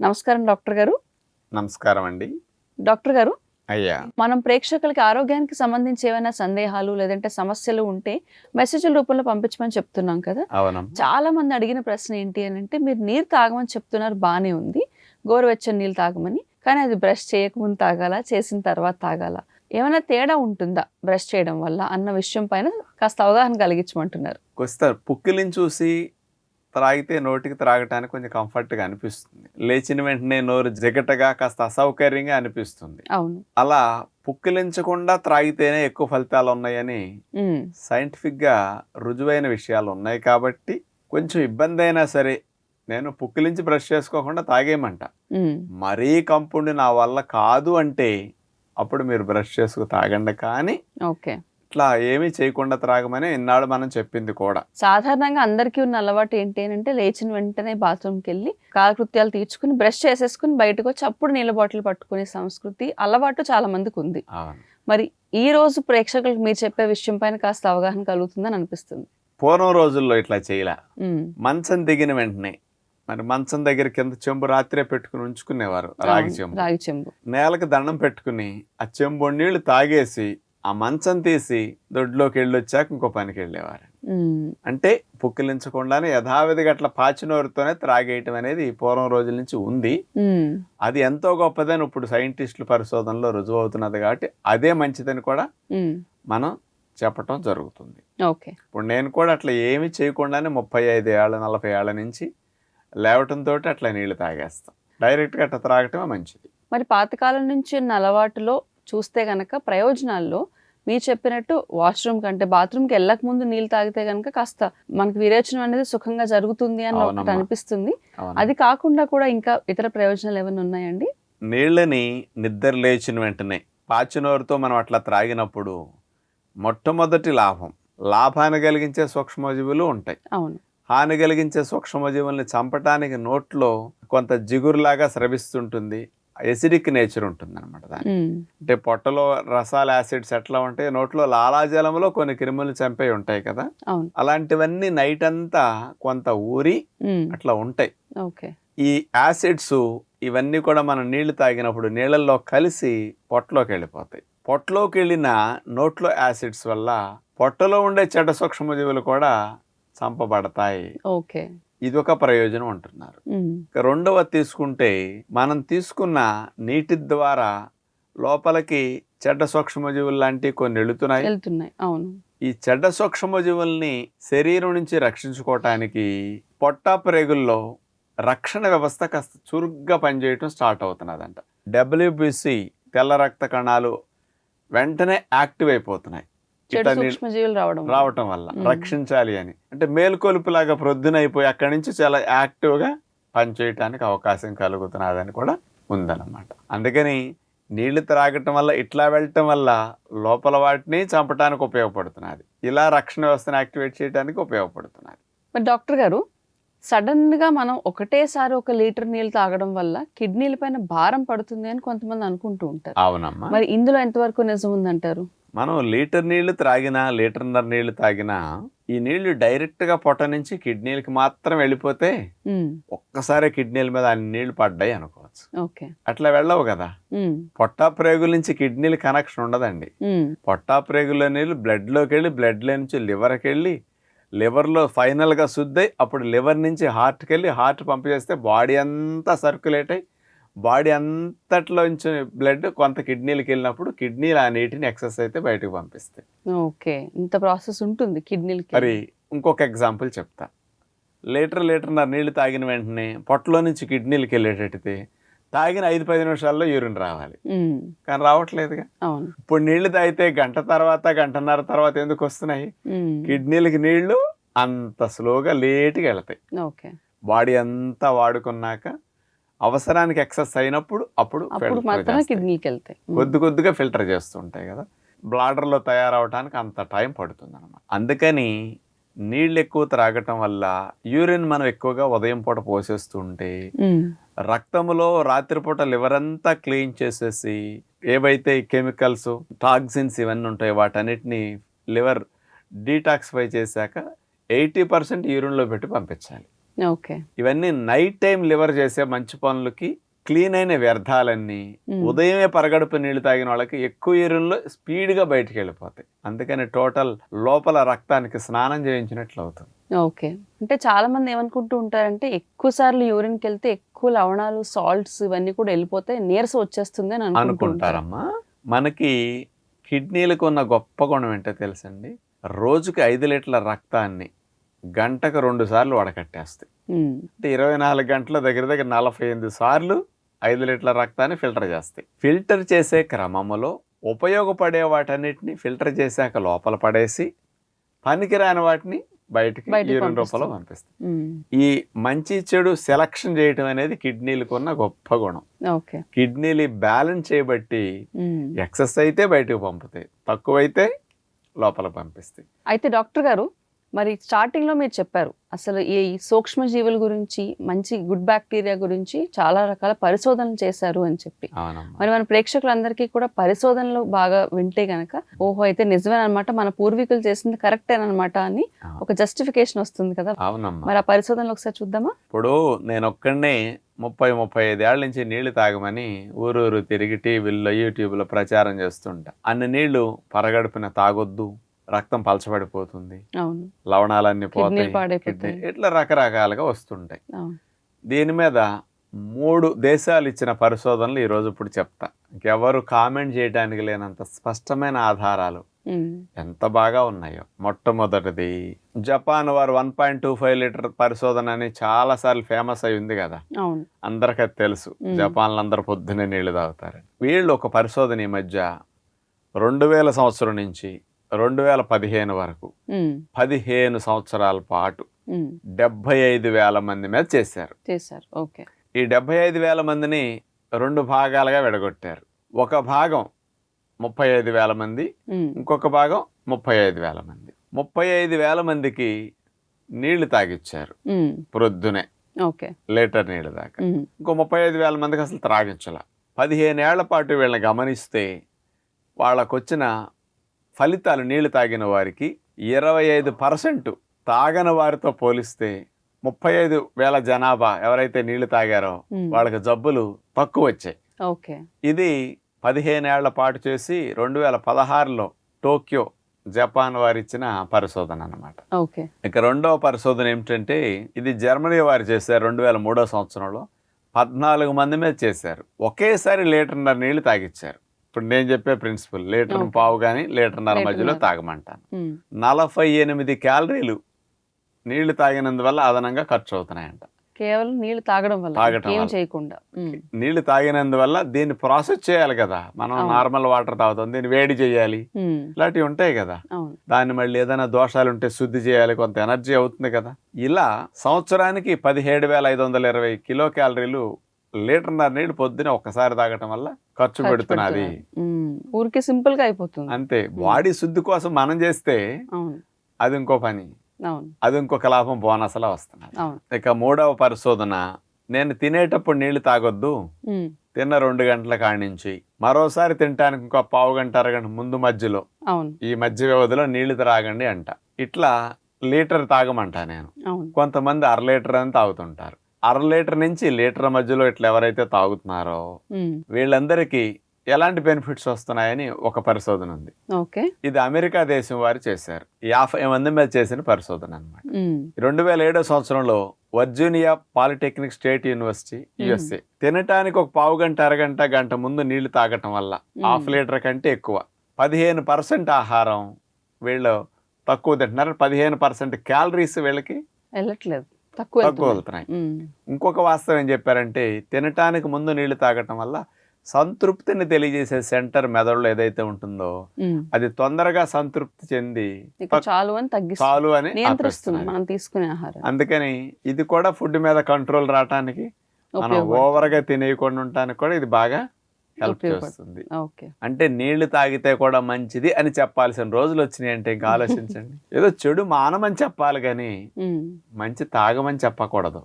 నమస్కారం డాక్టర్ గారు. నమస్కారం అండి. డాక్టర్ గారు అయ్యా. మనం ప్రేక్షకులకి ఆరోగ్యానికి సంబంధించి ఏమైనా సందేహాలు లేదంటే సమస్యలు ఉంటే మెసేజ్ల రూపంలో పంపించమని చెప్తున్నాం కదా. చాలా మంది అడిగిన ప్రశ్న ఏంటి అని అంటే మీరు నీరు తాగమని చెప్తున్నారు బానే ఉంది. గోరువెచ్చని నీళ్ళు తాగమని. కానీ అది బ్రష్ చేయకముందు తాగాల చేసిన తర్వాత తాగాల? ఏమైనా తేడా ఉంటుందా బ్రష్ చేయడం వల్ల? అన్న విషయం పైన కాస్త అవగాహన కలిగించమంటున్నారు. వస్తారు పుక్కిలిని చూసి త్రాగితే నోటికి త్రాగటానికి కొంచెం కంఫర్ట్గా అనిపిస్తుంది. లేచిన వెంటనే నోరు జిగటగా కాస్త అసౌకర్యంగా అనిపిస్తుంది. అవును. అలా పుక్కిలించకుండా త్రాగితేనే ఎక్కువ ఫలితాలు ఉన్నాయని సైంటిఫిక్గా రుజువైన విషయాలు ఉన్నాయి కాబట్టి కొంచెం ఇబ్బంది అయినా సరే నేను పుక్కిలించి బ్రష్ చేసుకోకుండా తాగేయమంట. మరీ కంపుండి నా వల్ల కాదు అంటే అప్పుడు మీరు బ్రష్ చేసుకు తాగండి కానీ ఓకే. ఇట్లా ఏమీ చేయకుండా త్రాగమని ఇన్నాళ్ళు మనం చెప్పింది కూడా. సాధారణంగా అందరికీ ఉన్న అలవాటు ఏంటి అంటే లేచిన వెంటనే బాత్రూమ్కి వెళ్ళి కాలకృత్యాలు తీర్చుకుని బ్రష్ చేసేసుకుని బయటకు వచ్చి అప్పుడు నీళ్ళ బాటిల్ పట్టుకునే సంస్కృతి అలవాటు చాలా మందికి ఉంది. మరి ఈ రోజు ప్రేక్షకులకు మీరు చెప్పే విషయం పైన కాస్త అవగాహన కలుగుతుందని అనిపిస్తుంది. పూర్వం రోజుల్లో ఇట్లా చేయలే. మంచం దిగిన వెంటనే మరి మంచం దగ్గర కింద చెంబు రాత్రే పెట్టుకుని ఉంచుకునేవారు రాగి చెంబు. రాగి చెంబు. నేలకు దండం పెట్టుకుని ఆ చెంబు నీళ్ళు తాగేసి ఆ మంచం తీసి దొడ్లోకి వెళ్ళి వచ్చాక ఇంకో పనికి వెళ్ళేవారు. అంటే పుక్కిలించకుండానే యథావిధిగా అట్లా పాచినోరుతోనే త్రాగేయటం అనేది పూర్వం రోజుల నుంచి ఉంది. అది ఎంతో గొప్పదని ఇప్పుడు సైంటిస్టుల పరిశోధనలో రుజువు అవుతున్నది కాబట్టి అదే మంచిదని కూడా మనం చెప్పటం జరుగుతుంది. ఓకే. ఇప్పుడు నేను కూడా అట్లా ఏమీ చేయకుండానే ముప్పై ఐదు ఏళ్ళ నలభై ఏళ్ళ నుంచి లేవటంతో అట్లా నీళ్ళు తాగేస్తాం. డైరెక్ట్గా అట్లా త్రాగటమే మంచిది. మరి పాతకాలం నుంచి అలవాటులో చూస్తే గనక ప్రయోజనాల్లో మీరు చెప్పినట్టు వాష్రూమ్ కంటే బాత్రూమ్కి వెళ్ళక ముందు నీళ్ళు తాగితే గనక కాస్త మనకి విరేచనం అనేది సుఖంగా జరుగుతుంది అని ఒకటి. అనిపిస్తుంది. అది కాకుండా కూడా ఇంకా ఇతర ప్రయోజనాలు ఏమైనా ఉన్నాయండి? నీళ్ళని నిద్ర లేచిన వెంటనే పాచినోరుతో మనం అట్లా త్రాగినప్పుడు మొట్టమొదటి లాభం లాభాన్ని కలిగించే సూక్ష్మజీవులు ఉంటాయి. అవును. హాని కలిగించే సూక్ష్మజీవుల్ని చంపటానికి నోట్లో కొంత జిగురులాగా స్రవిస్తుంటుంది. ఎసిడిక్ నేచర్ ఉంటుంది అనమాట దాని అంటే పొట్టలో రసాల యాసిడ్స్ ఎట్లా ఉంటాయి నోట్లో లాలాజలంలో కొన్ని క్రిములు చంపే ఉంటాయి కదా. అలాంటివన్నీ నైట్ అంతా కొంత ఊరి అట్లా ఉంటాయి. ఈ యాసిడ్స్ ఇవన్నీ కూడా మనం నీళ్ళు తాగినప్పుడు నీళ్ళల్లో కలిసి పొట్టలోకి వెళ్ళిపోతాయి. పొట్టలోకి వెళ్ళిన నోట్లో యాసిడ్స్ వల్ల పొట్టలో ఉండే చెడ్డ సూక్ష్మజీవులు కూడా చంపబడతాయి. ఓకే. ఇది ఒక ప్రయోజనం అంటున్నారు. రెండవ తీసుకుంటే మనం తీసుకున్న నీటి ద్వారా లోపలికి చెడ్డ సూక్ష్మజీవులు లాంటివి కొన్ని వెళుతున్నాయి. వెళ్తున్నాయి. అవును. ఈ చెడ్డ సూక్ష్మజీవుల్ని శరీరం నుంచి రక్షించుకోవటానికి పొట్ట ప్రేగుల్లో రక్షణ వ్యవస్థ కాస్త చురుగ్గా పనిచేయటం స్టార్ట్ అవుతున్నదంట. డబ్ల్యూబిసి తెల్ల రక్త కణాలు వెంటనే యాక్టివ్ అయిపోతున్నాయి. రావటం వల్ల. రక్షించాలి అని. అంటే మేల్కొలుపులాగా ప్రొద్దునైపోయి అక్కడి నుంచి చాలా యాక్టివ్గా పనిచేయటానికి అవకాశం కలుగుతున్నదని కూడా ఉందన్నమాట. అందుకని నీళ్ళు త్రాగటం వల్ల ఇట్లా వెళ్ళటం వల్ల లోపల వాటిని చంపడానికి ఉపయోగపడుతున్నది. ఇలా రక్షణ వ్యవస్థను యాక్టివేట్ చేయడానికి ఉపయోగపడుతున్నది. మరి డాక్టర్ గారు సడన్గా మనం ఒకటేసారి ఒక లీటర్ నీళ్ళు తాగడం వల్ల కిడ్నీల పైన భారం పడుతుంది అని కొంతమంది అనుకుంటూ ఉంటారు. అవునమ్మా. మరి ఇందులో ఎంతవరకు నిజం ఉందంటారు? మనం లీటర్ నీళ్ళు త్రాగినా లీటర్న్నర నీళ్ళు తాగినా ఈ నీళ్ళు డైరెక్ట్గా పొట్ట నుంచి కిడ్నీలకి మాత్రం వెళ్ళిపోతే ఒక్కసారి కిడ్నీల మీద అన్ని నీళ్ళు పడ్డాయి అనుకోవచ్చు. ఓకే. అట్లా వెళ్ళవు కదా. పొట్టా ప్రేగుల నుంచి కిడ్నీల కనెక్షన్ ఉండదండి. పొట్టా ప్రేగుల నీళ్ళు బ్లడ్లోకి వెళ్ళి బ్లడ్లో నుంచి లివర్కి వెళ్ళి లివర్లో ఫైనల్గా శుద్ధి అప్పుడు లివర్ నుంచి హార్ట్కి వెళ్ళి హార్ట్ పంప్ చేస్తే బాడీ అంతా సర్క్యులేట్ అయ్యి బాడీ అంతట్లోంచి బ్లడ్ కొంత కిడ్నీలకు వెళ్ళినప్పుడు కిడ్నీలు ఆ నీటిని ఎక్సెస్ అయితే బయటకు పంపిస్తాయి. ఓకే. ఇంత ప్రాసెస్ ఉంటుంది కిడ్నీలకి? మరి ఇంకొక ఎగ్జాంపుల్ చెప్తా. లీటర్ లీటర్న్నర నీళ్ళు తాగిన వెంటనే పొట్టలో నుంచి కిడ్నీలకు వెళ్ళేటట్టు తాగిన ఐదు పది నిమిషాల్లో యూరిన్ రావాలి. కానీ రావట్లేదుగా. అవును. ఇప్పుడు నీళ్ళు తాగితే గంట తర్వాత గంటన్నర తర్వాత ఎందుకు వస్తున్నాయి? కిడ్నీలకి నీళ్ళు అంత స్లోగా లేట్గా వెళ్తాయి. ఓకే. బాడీ అంతా వాడుకున్నాక అవసరానికి ఎక్సెస్ అయినప్పుడు అప్పుడు అప్పుడు మాత్రమే. కిడ్నీకి వెళ్తాయి కొద్ది కొద్దిగా ఫిల్టర్ చేస్తుంటాయి కదా. బ్లాడర్లో తయారవడానికి అంత టైం పడుతుంది అనమాట అందుకని నీళ్ళు ఎక్కువ త్రాగటం వల్ల యూరిన్ మనం ఎక్కువగా ఉదయం పూట పోసేస్తుంటే ఉమ్, రక్తములో రాత్రిపూట లివర్ అంతా క్లీన్ చేసేసి ఏవైతే కెమికల్స్ టాక్సిన్స్ ఇవన్నీ ఉంటాయో వాటన్నిటిని లివర్ డీటాక్సిఫై చేశాక ఎయిటీ పర్సెంట్ యూరిన్లో పెట్టి పంపించాలి. ఓకే. ఇవన్నీ నైట్ టైం లివర్ చేసే మంచి పనులకి క్లీన్ అయిన వ్యర్థాలన్నీ. ఉదయమే పరగడుపు నీళ్ళు తాగిన వాళ్ళకి ఎక్కువ యూరిన్లో స్పీడ్గా బయటికి వెళ్ళిపోతాయి. అందుకని టోటల్ లోపల రక్తానికి స్నానం చేయించినట్లు అవుతుంది. ఓకే. అంటే చాలా మంది ఏమనుకుంటూ ఉంటారంటే ఎక్కువ సార్లు యూరిన్కి వెళ్తే ఎక్కువ లవణాలు సాల్ట్స్ ఇవన్నీ కూడా వెళ్ళిపోతాయి నీరసం వచ్చేస్తుంది అని అనుకుంటారమ్మా. మనకి కిడ్నీలకు ఉన్న గొప్ప గుణం ఏంటో తెలుసండి? రోజుకి ఐదు లీటర్ల రక్తాన్ని గంటకు రెండు సార్లు వడకట్టేస్తాయి అంటే ఇరవై నాలుగు గంటల దగ్గర దగ్గర నలభై ఎనిమిది సార్లు ఐదు లీటర్ల రక్తాన్ని ఫిల్టర్ చేస్తాయి. ఫిల్టర్ చేసే క్రమంలో ఉపయోగపడే వాటన్నిటిని ఫిల్టర్ చేశాక లోపల పడేసి పనికిరాని వాటిని బయటికి యూరిన్. రూపంలో పంపిస్తాయి ఈ మంచి చెడు సెలక్షన్ చేయటం అనేది కిడ్నీలకు ఉన్న గొప్ప గుణం. కిడ్నీలు బ్యాలెన్స్ చేయబట్టి. ఎక్సెస్ అయితే బయటకు పంపుతాయి. తక్కువైతే లోపల పంపిస్తాయి. అయితే డాక్టర్ గారు మరి స్టార్టింగ్లో మీరు చెప్పారు అసలు ఈ సూక్ష్మజీవుల గురించి మంచి గుడ్ బ్యాక్టీరియా గురించి చాలా రకాల పరిశోధనలు చేశారు అని చెప్పి. మరి మన ప్రేక్షకులందరికీ కూడా పరిశోధనలు బాగా వింటే గనక ఓహో అయితే నిజమేనమాట మన పూర్వీకులు చేసింది కరెక్టేనమాట అని. ఒక జస్టిఫికేషన్ వస్తుంది కదా. మరి ఆ పరిశోధనలు ఒకసారి చూద్దామా? ఇప్పుడు నేను ఒక్కడనే ముప్పై ముప్పై ఐదేళ్ళ నుంచి నీళ్ళు తాగమని ఊరూరు తిరిగి టీవీల్లో యూట్యూబ్లో ప్రచారం చేస్తుంటా. అన్ని నీళ్ళు పరగడుపున తాగొద్దు. రక్తం పలచబడిపోతుంది. లవణాలన్నీ పోతాయి. కిడ్నీ ఇట్లా రకరకాలుగా వస్తుంటాయి. దీని మీద మూడు దేశాలు ఇచ్చిన పరిశోధనలు ఈరోజు ఇప్పుడు చెప్తా. ఇంకెవరు కామెంట్ చేయడానికి లేనంత స్పష్టమైన ఆధారాలు ఎంత బాగా ఉన్నాయో. మొట్టమొదటిది జపాన్ వారు one point two five litre పరిశోధన అని చాలా సార్లు ఫేమస్ అయి ఉంది కదా. అందరికీ అది తెలుసు. మ్మ్. జపాన్లో అందరు పొద్దున్నే నీళ్ళు తాగుతారు వీళ్ళు ఒక పరిశోధన ఈ మధ్య రెండు వేల సంవత్సరం నుంచి రెండు వేల పదిహేను వరకు. పదిహేను సంవత్సరాల పాటు డెబ్బై ఐదు వేల మంది మీద చేశారు. చేశారు. ఓకే. ఈ డెబ్బై ఐదు వేల మందిని రెండు భాగాలుగా విడగొట్టారు. ఒక భాగం ముప్పై ఐదు వేల మంది ఇంకొక భాగం ముప్పై ఐదు వేల మంది. ముప్పై ఐదు వేల మందికి నీళ్ళు తాగిచ్చారు ప్రొద్దునే. ఓకే. లీటర్ నీళ్ళు దాకా ఇంకో ముప్పై ఐదు వేల మందికి అసలు త్రాగించాల. పదిహేను ఏళ్ళ పాటు వీళ్ళని గమనిస్తే వాళ్ళకు వచ్చిన ఫలితాలు నీళ్ళు తాగిన వారికి ఇరవై ఐదు పర్సెంట్ తాగని వారితో పోలిస్తే ముప్పై ఐదు వేల జనాభా ఎవరైతే నీళ్ళు తాగారో వాళ్ళకి జబ్బులు తక్కువ వచ్చాయి. ఓకే. ఇది పదిహేను ఏళ్ళ పాటు చేసి రెండు వేల పదహారులో టోక్యో జపాన్ వారు ఇచ్చిన పరిశోధన అన్నమాట. ఓకే. ఇక రెండవ పరిశోధన ఏమిటంటే ఇది జర్మనీ వారు చేశారు రెండు వేల మూడో సంవత్సరంలో పద్నాలుగు మంది మీద చేశారు. ఒకేసారి లీటర్న్నర నీళ్ళు తాగిచ్చారు. ఇప్పుడు నేను చెప్పే ప్రిన్సిపల్ లీటర్. పావు కానీ లీటర్న్నర. మధ్యలో తాగమంటాను నలభై ఎనిమిది క్యాలరీలు నీళ్ళు తాగినందువల్ల అదనంగా ఖర్చు అవుతున్నాయంట కేవలం నీళ్ళు తాగడం వల్ల ఏం. చేయకుండా. నీళ్ళు తాగినందువల్ల దీన్ని ప్రాసెస్ చేయాలి కదా. మనం. నార్మల్ వాటర్ తాగుతాం దీన్ని వేడి చేయాలి. ఇలాంటివి ఉంటాయి కదా. దాన్ని మళ్ళీ ఏదైనా దోషాలు ఉంటే శుద్ధి చేయాలి కొంత ఎనర్జీ అవుతుంది కదా. ఇలా సంవత్సరానికి పదిహేడు వేల ఐదు వందల ఇరవై కిలో క్యాలరీలు లీటర్న్నర నీళ్ళు పొద్దున ఒక్కసారి తాగటం వల్ల ఖర్చు పెడుతున్నది. ఊరికే సింపుల్గా అయిపోతుంది. అంతే. బాడీ శుద్ధి కోసం మనం చేస్తే అది ఇంకో పని. అది ఇంకొక లాభం బోనస్లా వస్తున్నది. అవును. ఇక మూడవ పరిశోధన నేను తినేటప్పుడు నీళ్ళు తాగొద్దు. తిన్న రెండు గంటల కాడి నుంచి. మరోసారి తినడానికి ఇంకో పావు గంట అరగంట ముందు మధ్యలో ఈ మధ్య వ్యవధిలో నీళ్ళు త్రాగండి అంట. ఇట్లా లీటర్ తాగమంట నేను. కొంతమంది అర లీటర్ అని తాగుతుంటారు. అర లీటర్ నుంచి లీటర్ మధ్యలో ఇట్లా ఎవరైతే తాగుతున్నారో వీళ్ళందరికీ ఎలాంటి బెనిఫిట్స్ వస్తున్నాయని ఒక పరిశోధన ఉంది. ఓకే. ఇది అమెరికా దేశం వారు చేశారు. యాభై మంది మీద చేసిన పరిశోధన అనమాట రెండు వేల ఏడో సంవత్సరంలో Virginia Polytechnic State University USA. తినటానికి ఒక పావు గంట అరగంట గంట ముందు నీళ్ళు తాగటం వల్ల హాఫ్ లీటర్ కంటే ఎక్కువ. పదిహేను పర్సెంట్ ఆహారం వీళ్ళు తక్కువ తింటున్నారు. పదిహేను పర్సెంట్ క్యాలరీస్ వీళ్ళకి వెళ్ళట్లేదు. తక్కువ తక్కువ వెళ్తున్నాయి. ఇంకొక వాస్తవం ఏం చెప్పారంటే తినటానికి ముందు నీళ్ళు తాగటం వల్ల సంతృప్తిని తెలియజేసే సెంటర్ మెదడులో ఏదైతే ఉంటుందో. అది తొందరగా సంతృప్తి చెంది చాలు అని తగ్గిస్తుంది చాలు అని నియంత్రిస్తుంది. మనం తీసుకునే ఆహారం అందుకని ఇది కూడా ఫుడ్ మీద కంట్రోల్ రావటానికి మనం ఉపయోగపడుతుంది. ఓవర్గా తినేయకుండా ఉండటానికి కూడా ఇది బాగా హెల్ప్. చేస్తుంది. అంటే నీళ్ళు తాగితే కూడా మంచిది అని చెప్పాల్సిన రోజులు వచ్చినాయి అంటే ఇంకా ఆలోచించండి. ఏదో చెడు మానమని చెప్పాలి కానీ మంచి తాగమని చెప్పకూడదు.